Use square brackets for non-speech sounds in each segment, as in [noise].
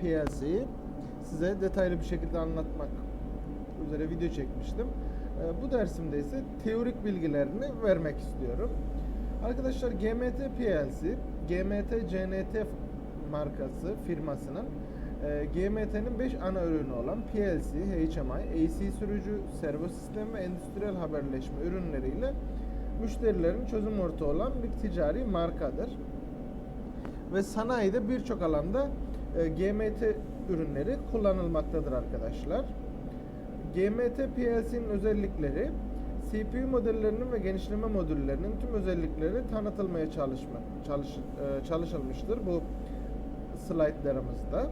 PLC'yi size detaylı bir şekilde anlatmak üzere video çekmiştim. Ee, Bu dersimde ise teorik bilgilerini vermek istiyorum. Arkadaşlar GMT PLC, GMT CNT markası firmasının e, GMT'nin 5 ana ürünü olan PLC, HMI, AC sürücü, servo sistemi ve endüstriyel haberleşme ürünleriyle müşterilerin çözüm ortağı olan bir ticari markadır ve sanayide birçok alanda GMT ürünleri kullanılmaktadır arkadaşlar. GMT PLC'nin özellikleri CPU modellerinin ve genişleme modüllerinin tüm özellikleri tanıtılmaya çalışma, çalış, e, çalışılmıştır bu slaytlarımızda.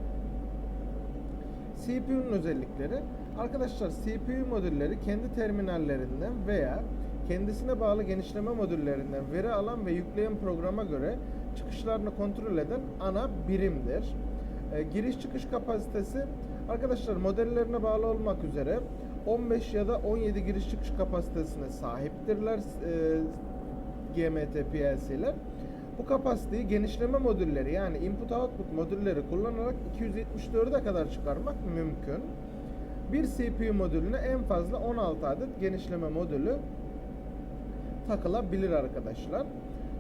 CPU'nun özellikleri Arkadaşlar CPU modülleri kendi terminallerinden veya kendisine bağlı genişleme modüllerinden veri alan ve yükleyen programa göre çıkışlarını kontrol eden ana birimdir. E, giriş çıkış kapasitesi arkadaşlar modellerine bağlı olmak üzere 15 ya da 17 giriş çıkış kapasitesine sahiptirler e, GMT PLC'ler. Bu kapasiteyi genişleme modülleri yani input output modülleri kullanarak 274'e kadar çıkarmak mümkün. Bir CPU modülüne en fazla 16 adet genişleme modülü takılabilir arkadaşlar.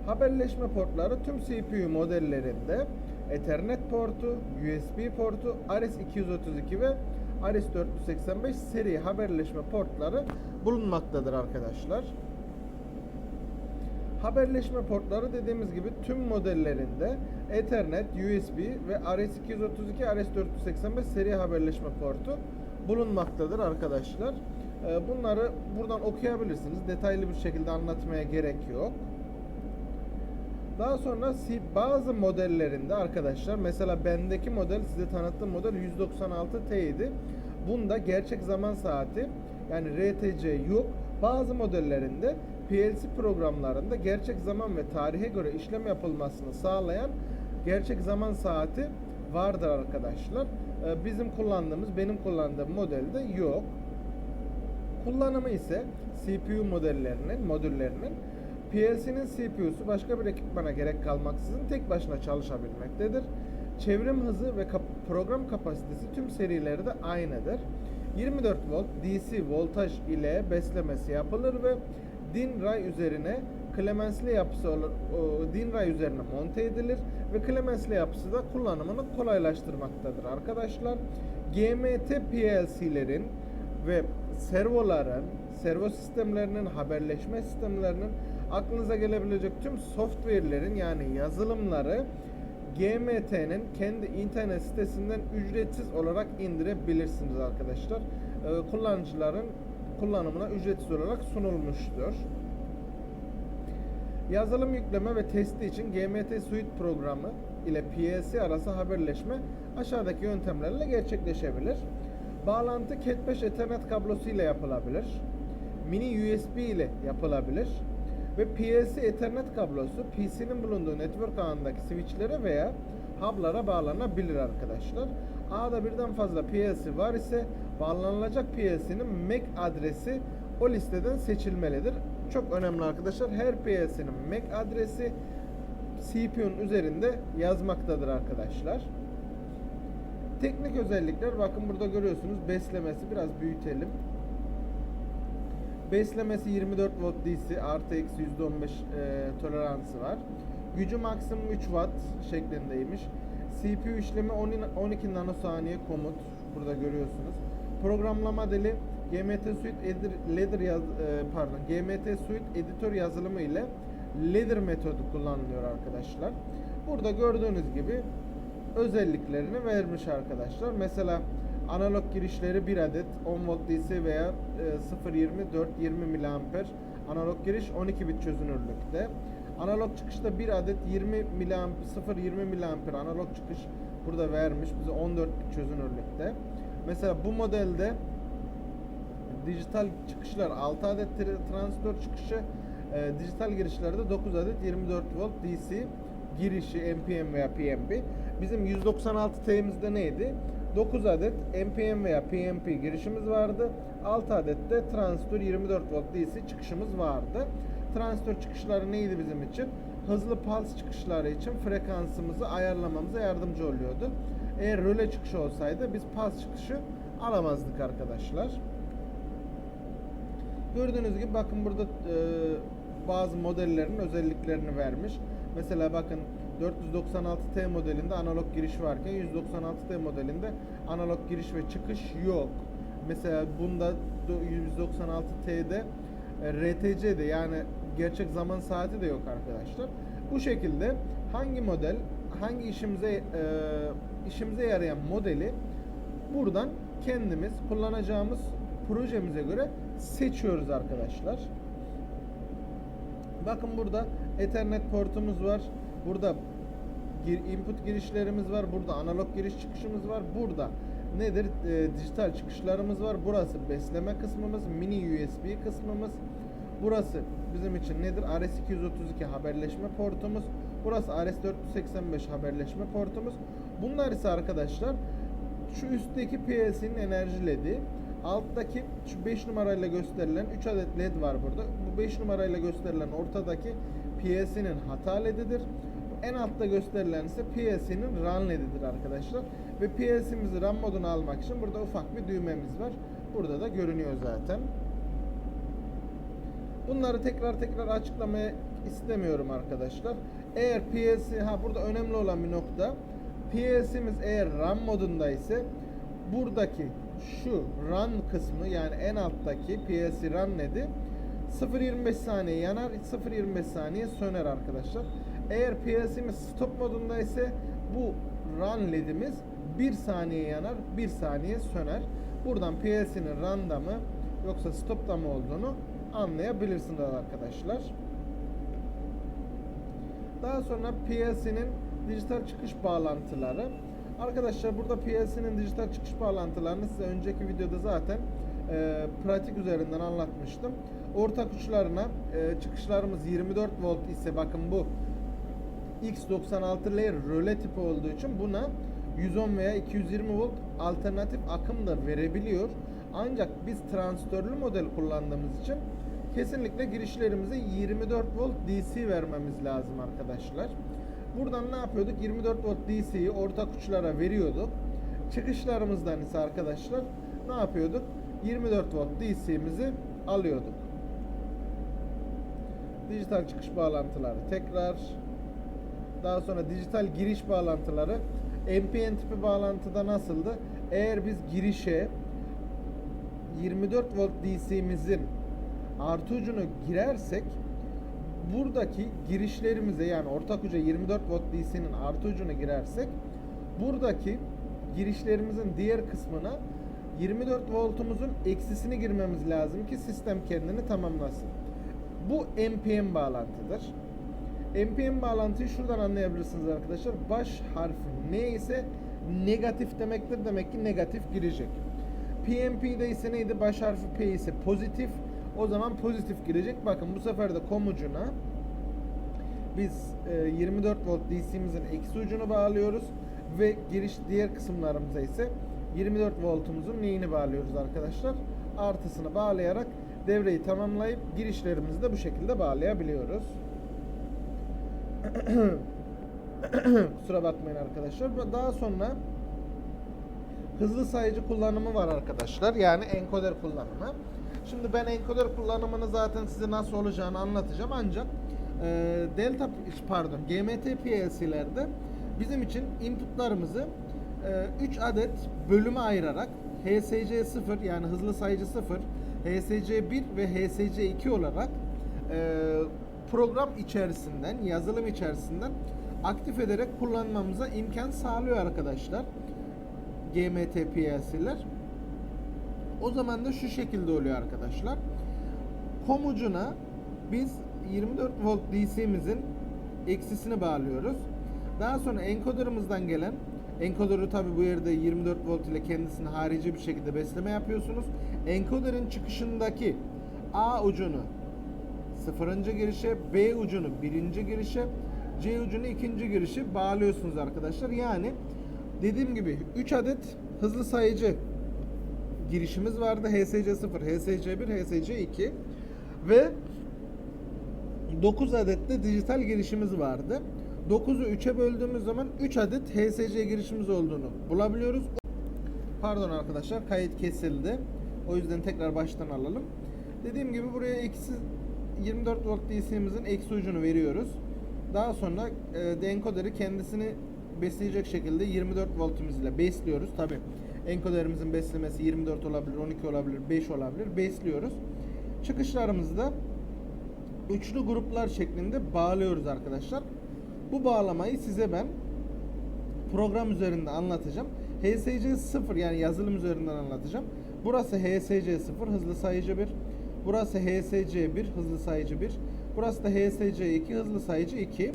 Haberleşme portları tüm CPU modellerinde Ethernet portu, USB portu, RS-232 ve RS-485 seri haberleşme portları bulunmaktadır arkadaşlar. Haberleşme portları dediğimiz gibi tüm modellerinde Ethernet, USB ve RS-232, RS-485 seri haberleşme portu bulunmaktadır arkadaşlar. Ee, Bunları buradan okuyabilirsiniz. Detaylı bir şekilde anlatmaya gerek yok. Daha sonra bazı modellerinde arkadaşlar mesela bendeki model size tanıttığım model 196T idi. Bunda gerçek zaman saati yani RTC yok. Bazı modellerinde PLC programlarında gerçek zaman ve tarihe göre işlem yapılmasını sağlayan gerçek zaman saati vardır arkadaşlar. Ee, Bizim kullandığımız, benim kullandığım modelde yok. Kullanımı ise CPU modellerinin, modüllerinin PLC'nin CPU'su başka bir ekipmana gerek kalmaksızın tek başına çalışabilmektedir. Çevrim hızı ve kap- program kapasitesi tüm serilerde aynıdır. 24 volt DC voltaj ile beslemesi yapılır ve DIN ray üzerine klemensli yapısı olur, DIN ray üzerine monte edilir ve klemensli yapısı da kullanımını kolaylaştırmaktadır arkadaşlar. GMT PLC'lerin ve servoların, servo sistemlerinin, haberleşme sistemlerinin aklınıza gelebilecek tüm software'lerin yani yazılımları GMT'nin kendi internet sitesinden ücretsiz olarak indirebilirsiniz arkadaşlar. Ee, kullanıcıların kullanımına ücretsiz olarak sunulmuştur. Yazılım yükleme ve testi için GMT Suite programı ile PLC arası haberleşme aşağıdaki yöntemlerle gerçekleşebilir. Bağlantı Cat5 Ethernet kablosu ile yapılabilir. Mini USB ile yapılabilir. Ve PLC Ethernet kablosu PC'nin bulunduğu network ağındaki switchlere veya hub'lara bağlanabilir arkadaşlar. A'da birden fazla PLC var ise bağlanılacak PLC'nin MAC adresi o listeden seçilmelidir. Çok önemli arkadaşlar. Her PLC'nin MAC adresi CPU'nun üzerinde yazmaktadır arkadaşlar. Teknik özellikler bakın burada görüyorsunuz beslemesi biraz büyütelim. Beslemesi 24 volt DC artı eksi %15 e, toleransı var. Gücü maksimum 3 watt şeklindeymiş. CPU işlemi 10 12 nanosaniye komut. Burada görüyorsunuz. Programlama dili GMT Suite Eder- Ladder yaz, e, pardon GMT Suite editör yazılımı ile Ladder metodu kullanılıyor arkadaşlar. Burada gördüğünüz gibi özelliklerini vermiş arkadaşlar. Mesela analog girişleri 1 adet 10 volt DC veya e, 0.20 420 mAh analog giriş 12 bit çözünürlükte. Analog çıkışta 1 adet 20 mAh 0.20 mAh analog çıkış burada vermiş bize 14 bit çözünürlükte. Mesela bu modelde dijital çıkışlar 6 adet tra- transistör çıkışı, e, dijital girişlerde 9 adet 24 volt DC girişi NPM veya PNP. Bizim 196T'mizde neydi? 9 adet NPM veya PNP girişimiz vardı. 6 adet de transistör 24 volt DC çıkışımız vardı. Transistör çıkışları neydi bizim için? Hızlı pulse çıkışları için frekansımızı ayarlamamıza yardımcı oluyordu. Eğer röle çıkışı olsaydı biz pas çıkışı alamazdık arkadaşlar. Gördüğünüz gibi bakın burada e, bazı modellerin özelliklerini vermiş. Mesela bakın 496T modelinde analog giriş varken 196T modelinde analog giriş ve çıkış yok. Mesela bunda 196T'de e, RTC'de yani gerçek zaman saati de yok arkadaşlar. Bu şekilde hangi model hangi işimize e, işimize yarayan modeli buradan kendimiz kullanacağımız projemize göre seçiyoruz arkadaşlar. Bakın burada Ethernet portumuz var. Burada gir, input girişlerimiz var. Burada analog giriş çıkışımız var. Burada nedir? E, dijital çıkışlarımız var. Burası besleme kısmımız, mini USB kısmımız. Burası bizim için nedir? RS232 haberleşme portumuz. Burası RS485 haberleşme portumuz. Bunlar ise arkadaşlar şu üstteki PLC'nin enerji LED'i. Alttaki şu 5 numarayla gösterilen 3 adet LED var burada. Bu 5 numarayla gösterilen ortadaki PLC'nin hata LED'idir. En altta gösterilen ise PLC'nin RAN LED'idir arkadaşlar. Ve PLC'mizi RAM moduna almak için burada ufak bir düğmemiz var. Burada da görünüyor zaten. Bunları tekrar tekrar açıklamaya istemiyorum arkadaşlar. Eğer PLC ha burada önemli olan bir nokta PLC'miz eğer RAM modunda ise buradaki şu run kısmı yani en alttaki PLC run ledi 0.25 saniye yanar 0.25 saniye söner arkadaşlar. Eğer PLC'miz stop modunda ise bu run ledimiz 1 saniye yanar 1 saniye söner. Buradan PLC'nin run'da mı yoksa stop'ta mı olduğunu anlayabilirsiniz arkadaşlar. Daha sonra PLC'nin dijital çıkış bağlantıları. Arkadaşlar burada PLC'nin dijital çıkış bağlantılarını size önceki videoda zaten e, pratik üzerinden anlatmıştım. Ortak uçlarına e, çıkışlarımız 24 volt ise bakın bu X96 layer röle tipi olduğu için buna 110 veya 220 volt alternatif akım da verebiliyor. Ancak biz transistörlü model kullandığımız için kesinlikle girişlerimize 24 volt DC vermemiz lazım arkadaşlar. Buradan ne yapıyorduk? 24 volt DC'yi ortak uçlara veriyorduk. Çıkışlarımızdan ise arkadaşlar ne yapıyorduk? 24 volt DC'mizi alıyorduk. Dijital çıkış bağlantıları tekrar daha sonra dijital giriş bağlantıları NPN tipi bağlantıda nasıldı? Eğer biz girişe 24 volt DC'mizin artı ucunu girersek buradaki girişlerimize yani ortak uca 24 volt DC'nin artı ucunu girersek buradaki girişlerimizin diğer kısmına 24 voltumuzun eksisini girmemiz lazım ki sistem kendini tamamlasın. Bu NPN bağlantıdır. NPN bağlantıyı şuradan anlayabilirsiniz arkadaşlar. Baş harfi ne ise negatif demektir. Demek ki negatif girecek. PNP'de ise neydi? Baş harfi P ise pozitif. O zaman pozitif girecek. Bakın bu sefer de kom ucuna biz e, 24 volt DC'mizin eksi ucunu bağlıyoruz ve giriş diğer kısımlarımıza ise 24 voltumuzun neyini bağlıyoruz arkadaşlar? Artısını bağlayarak devreyi tamamlayıp girişlerimizi de bu şekilde bağlayabiliyoruz. [clears throat] Kusura bakmayın arkadaşlar. Daha sonra hızlı sayıcı kullanımı var arkadaşlar. Yani enkoder kullanımı. Şimdi ben enkoder kullanımını zaten size nasıl olacağını anlatacağım ancak e, Delta pardon GMT PLC'lerde bizim için inputlarımızı 3 adet bölüme ayırarak HSC 0 yani hızlı sayıcı 0, HSC 1 ve HSC 2 olarak e, program içerisinden, yazılım içerisinden aktif ederek kullanmamıza imkan sağlıyor arkadaşlar. GMT PLC'ler. O zaman da şu şekilde oluyor arkadaşlar. Kom ucuna biz 24 volt DC'mizin eksisini bağlıyoruz. Daha sonra encoder'ımızdan gelen encoder'ı tabi bu yerde 24 volt ile kendisini harici bir şekilde besleme yapıyorsunuz. Encoder'ın çıkışındaki A ucunu sıfırıncı girişe, B ucunu birinci girişe, C ucunu ikinci girişe bağlıyorsunuz arkadaşlar. Yani dediğim gibi 3 adet hızlı sayıcı girişimiz vardı. HSC 0, HSC 1, HSC 2 ve 9 adet de dijital girişimiz vardı. 9'u 3'e böldüğümüz zaman 3 adet HSC girişimiz olduğunu bulabiliyoruz. Pardon arkadaşlar kayıt kesildi. O yüzden tekrar baştan alalım. Dediğim gibi buraya eksi 24 volt DC'mizin eksi ucunu veriyoruz. Daha sonra e, dekoderi kendisini besleyecek şekilde 24 voltumuz ile besliyoruz. Tabi enkoderimizin beslemesi 24 olabilir, 12 olabilir, 5 olabilir. Besliyoruz. Çıkışlarımızı da üçlü gruplar şeklinde bağlıyoruz arkadaşlar. Bu bağlamayı size ben program üzerinde anlatacağım. HSC 0 yani yazılım üzerinden anlatacağım. Burası HSC 0 hızlı sayıcı 1. Burası HSC 1 hızlı sayıcı 1. Burası da HSC 2 hızlı sayıcı 2.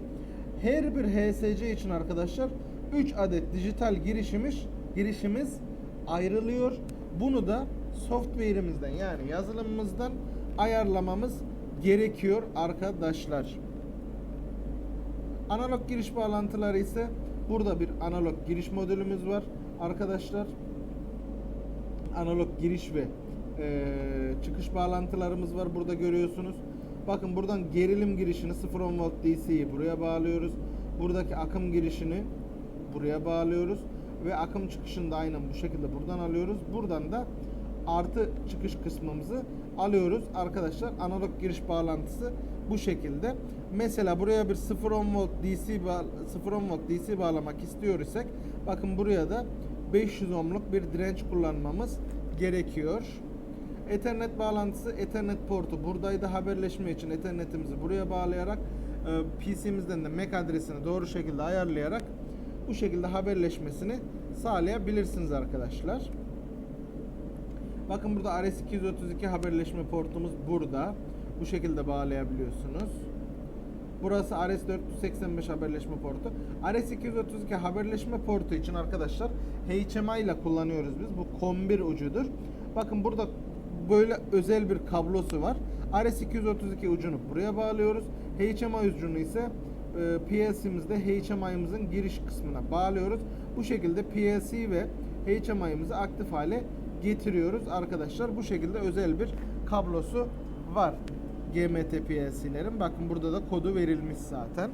Her bir HSC için arkadaşlar 3 adet dijital girişimiz girişimiz ayrılıyor. Bunu da software'imizden yani yazılımımızdan ayarlamamız gerekiyor arkadaşlar. Analog giriş bağlantıları ise burada bir analog giriş modülümüz var arkadaşlar. Analog giriş ve eee, çıkış bağlantılarımız var burada görüyorsunuz. Bakın buradan gerilim girişini 0.10 volt DC'yi buraya bağlıyoruz. Buradaki akım girişini buraya bağlıyoruz ve akım çıkışını da aynen bu şekilde buradan alıyoruz. Buradan da artı çıkış kısmımızı alıyoruz. Arkadaşlar analog giriş bağlantısı bu şekilde. Mesela buraya bir 0.10 volt DC bağ 0.10 volt DC bağlamak istiyor isek bakın buraya da 500 ohmluk bir direnç kullanmamız gerekiyor. Ethernet bağlantısı Ethernet portu buradaydı. Haberleşme için Ethernet'imizi buraya bağlayarak e, PC'mizden de MAC adresini doğru şekilde ayarlayarak bu şekilde haberleşmesini sağlayabilirsiniz arkadaşlar. Bakın burada RS232 haberleşme portumuz burada. Bu şekilde bağlayabiliyorsunuz. Burası RS485 haberleşme portu. RS232 haberleşme portu için arkadaşlar HMI ile kullanıyoruz biz. Bu kombir ucudur. Bakın burada böyle özel bir kablosu var. RS232 ucunu buraya bağlıyoruz. HMI ucunu ise e, PLC'mizde HMI'mizin giriş kısmına bağlıyoruz. Bu şekilde PLC ve HMI'mizi aktif hale getiriyoruz arkadaşlar. Bu şekilde özel bir kablosu var. GMT PLC'lerin. Bakın burada da kodu verilmiş zaten.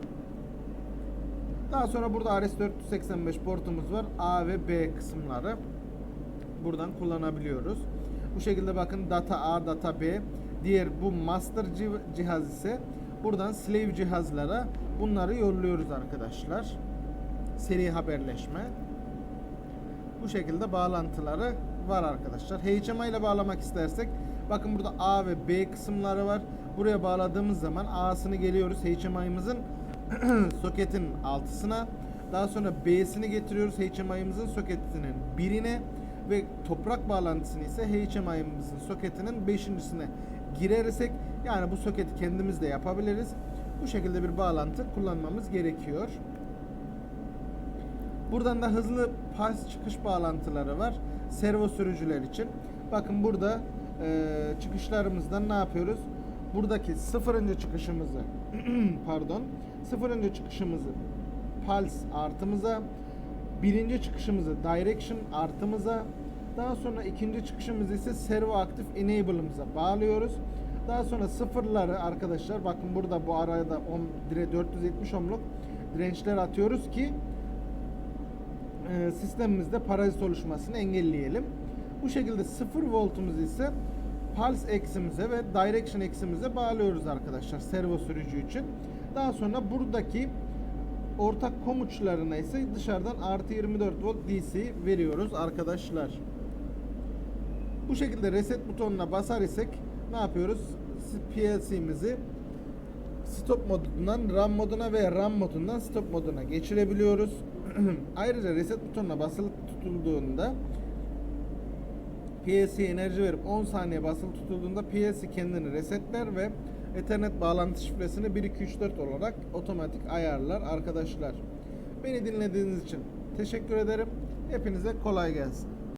Daha sonra burada RS485 portumuz var. A ve B kısımları buradan kullanabiliyoruz. Bu şekilde bakın data A, data B. Diğer bu master cih- cihaz ise buradan slave cihazlara bunları yolluyoruz arkadaşlar. Seri haberleşme. Bu şekilde bağlantıları var arkadaşlar. HMI ile bağlamak istersek bakın burada A ve B kısımları var. Buraya bağladığımız zaman A'sını geliyoruz HMI'mizin [clears throat] soketin altısına. Daha sonra B'sini getiriyoruz HMI'mizin soketinin birine ve toprak bağlantısını ise HMI'mizin soketinin beşincisine girersek yani bu soketi kendimiz de yapabiliriz. Bu şekilde bir bağlantı kullanmamız gerekiyor. Buradan da hızlı pas çıkış bağlantıları var. Servo sürücüler için. Bakın burada e, çıkışlarımızdan ne yapıyoruz? Buradaki sıfırıncı çıkışımızı [clears throat] pardon sıfırıncı çıkışımızı pulse artımıza birinci çıkışımızı direction artımıza daha sonra ikinci çıkışımızı ise servo aktif enable'ımıza bağlıyoruz. Daha sonra sıfırları arkadaşlar bakın burada bu arada 10 dire 470 ohmluk dirençler atıyoruz ki e, sistemimizde parazit oluşmasını engelleyelim. Bu şekilde 0 voltumuz ise pulse eksimize ve direction eksimize bağlıyoruz arkadaşlar servo sürücü için. Daha sonra buradaki ortak kom uçlarına ise dışarıdan artı 24 volt DC veriyoruz arkadaşlar. Bu şekilde reset butonuna basar isek ne yapıyoruz? PLC'mizi stop modundan RAM moduna veya RAM modundan stop moduna geçirebiliyoruz. [clears throat] Ayrıca reset butonuna basılı tutulduğunda PLC enerji verip 10 saniye basılı tutulduğunda PLC kendini resetler ve Ethernet bağlantı şifresini 1234 olarak otomatik ayarlar arkadaşlar. Beni dinlediğiniz için teşekkür ederim. Hepinize kolay gelsin.